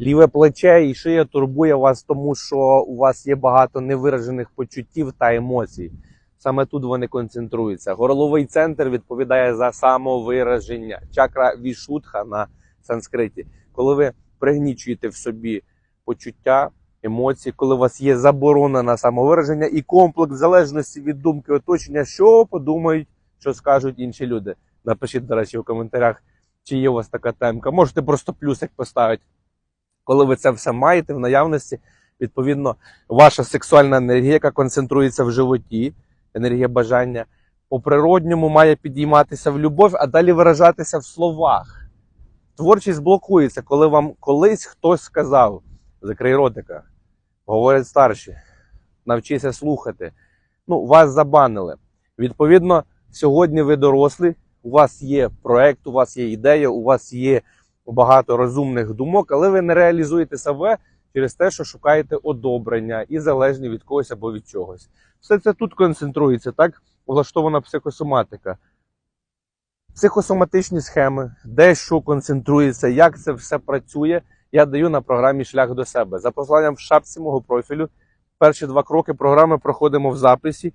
Ліве плече і шия турбує вас, тому що у вас є багато невиражених почуттів та емоцій. Саме тут вони концентруються. Горловий центр відповідає за самовираження. Чакра вішутха на санскриті. Коли ви пригнічуєте в собі почуття, емоції, коли у вас є заборона на самовираження і комплекс залежності від думки оточення, що подумають, що скажуть інші люди. Напишіть, до речі, у коментарях, чи є у вас така темка. Можете просто плюсик поставити. Коли ви це все маєте в наявності, відповідно, ваша сексуальна енергія, яка концентрується в животі, енергія бажання, по природньому має підійматися в любов, а далі виражатися в словах. Творчість блокується, коли вам колись хтось сказав: закрий ротика, говорять старші, навчися слухати. Ну, вас забанили. Відповідно, сьогодні ви дорослі, у вас є проект, у вас є ідея, у вас є багато розумних думок, але ви не реалізуєте себе через те, що шукаєте одобрення і залежні від когось або від чогось. Все це тут концентрується, так влаштована психосоматика. Психосоматичні схеми, де що концентрується, як це все працює, я даю на програмі Шлях до себе. За посиланням в шапці мого профілю. Перші два кроки програми проходимо в записі.